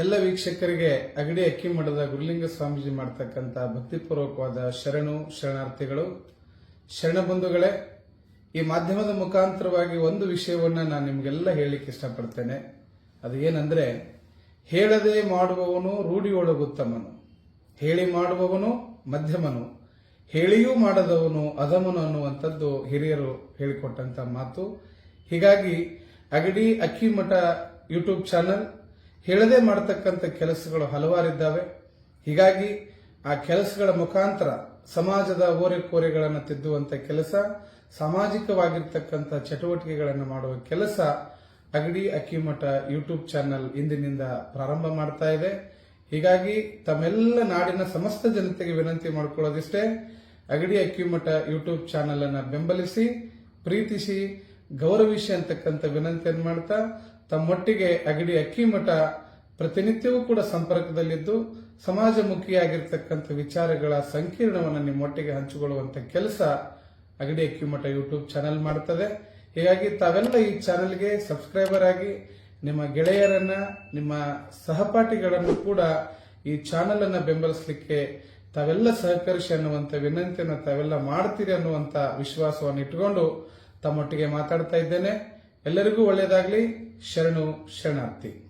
ಎಲ್ಲ ವೀಕ್ಷಕರಿಗೆ ಅಗಡಿ ಅಕ್ಕಿ ಮಠದ ಗುರುಲಿಂಗ ಸ್ವಾಮೀಜಿ ಮಾಡ್ತಕ್ಕಂಥ ಭಕ್ತಿಪೂರ್ವಕವಾದ ಶರಣು, ಶರಣಾರ್ಥಿಗಳು, ಶರಣ ಬಂಧುಗಳೇ, ಈ ಮಾಧ್ಯಮದ ಮುಖಾಂತರವಾಗಿ ಒಂದು ವಿಷಯವನ್ನು ನಾನು ನಿಮಗೆಲ್ಲ ಹೇಳಲಿಕ್ಕೆ ಇಷ್ಟಪಡ್ತೇನೆ. ಅದು ಏನಂದರೆ, ಹೇಳದೆ ಮಾಡುವವನು ರೂಢಿಯೊಳಗುತ್ತಮನು ಹೇಳಿ ಮಾಡುವವನು ಮಧ್ಯಮನು, ಹೇಳಿಯೂ ಮಾಡದವನು ಅಧಮನು ಅನ್ನುವಂಥದ್ದು ಹಿರಿಯರು ಹೇಳಿಕೊಟ್ಟಂಥ ಮಾತು. ಹೀಗಾಗಿ ಅಗಡಿ ಅಕ್ಕಿ ಮಠ ಯೂಟ್ಯೂಬ್ ಚಾನಲ್ ಹೇಳದೆ ಮಾಡತಕ್ಕಂಥ ಕೆಲಸಗಳು ಹಲವಾರಿದ್ದಾವೆ. ಹೀಗಾಗಿ ಆ ಕೆಲಸಗಳ ಮುಖಾಂತರ ಸಮಾಜದ ಓರೆ ಕೋರೆಗಳನ್ನು ತಿದ್ದುವಂಥ ಕೆಲಸ, ಸಾಮಾಜಿಕವಾಗಿರ್ತಕ್ಕಂಥ ಚಟುವಟಿಕೆಗಳನ್ನು ಮಾಡುವ ಕೆಲಸ ಅಗಡಿ ಅಕ್ಕಿಮಠ ಯೂಟ್ಯೂಬ್ ಚಾನೆಲ್ ಇಂದಿನಿಂದ ಪ್ರಾರಂಭ ಮಾಡ್ತಾ ಇದೆ. ಹೀಗಾಗಿ ತಮ್ಮೆಲ್ಲ ನಾಡಿನ ಸಮಸ್ತ ಜನತೆಗೆ ವಿನಂತಿ ಮಾಡಿಕೊಳ್ಳೋದಿಷ್ಟೇ, ಅಗಡಿ ಅಕ್ಕಿಮಠ ಯೂಟ್ಯೂಬ್ ಚಾನೆಲ್ ಅನ್ನು ಬೆಂಬಲಿಸಿ, ಪ್ರೀತಿಸಿ, ಗೌರವಿಸಿ ಅಂತಕ್ಕಂಥ ವಿನಂತಿಯನ್ನು ಮಾಡ್ತಾ ತಮ್ಮೊಟ್ಟಿಗೆ ಅಗಡಿ ಅಕ್ಕಿಮಠ ಪ್ರತಿನಿತ್ಯವೂ ಕೂಡ ಸಂಪರ್ಕದಲ್ಲಿದ್ದು ಸಮಾಜಮುಖಿಯಾಗಿರ್ತಕ್ಕಂಥ ವಿಚಾರಗಳ ಸಂಕೀರ್ಣವನ್ನು ನಿಮ್ಮೊಟ್ಟಿಗೆ ಹಂಚಿಕೊಳ್ಳುವಂಥ ಕೆಲಸ ಅಗಡಿ ಅಕ್ಕಿಮಠ ಯೂಟ್ಯೂಬ್ ಚಾನೆಲ್ ಮಾಡ್ತದೆ. ಹೀಗಾಗಿ ತಾವೆಲ್ಲ ಈ ಚಾನೆಲ್ಗೆ ಸಬ್ಸ್ಕ್ರೈಬರ್ ಆಗಿ ನಿಮ್ಮ ಗೆಳೆಯರನ್ನ, ನಿಮ್ಮ ಸಹಪಾಠಿಗಳನ್ನು ಕೂಡ ಈ ಚಾನೆಲ್ ಅನ್ನ ಬೆಂಬಲಿಸಲಿಕ್ಕೆ ತಾವೆಲ್ಲ ಸಹಕರಿಸಿ ಅನ್ನುವಂತ ವಿನಂತಿಯನ್ನು ತಾವೆಲ್ಲ ಮಾಡ್ತೀರಿ ಅನ್ನುವಂತ ವಿಶ್ವಾಸವನ್ನು ಇಟ್ಟುಕೊಂಡು ತಮ್ಮೊಟ್ಟಿಗೆ ಮಾತಾಡ್ತಾ ಇದ್ದೇನೆ. ಎಲ್ಲರಿಗೂ ಒಳ್ಳೆಯದಾಗಲಿ. ಶರಣು ಶರಣಾರ್ಥಿ.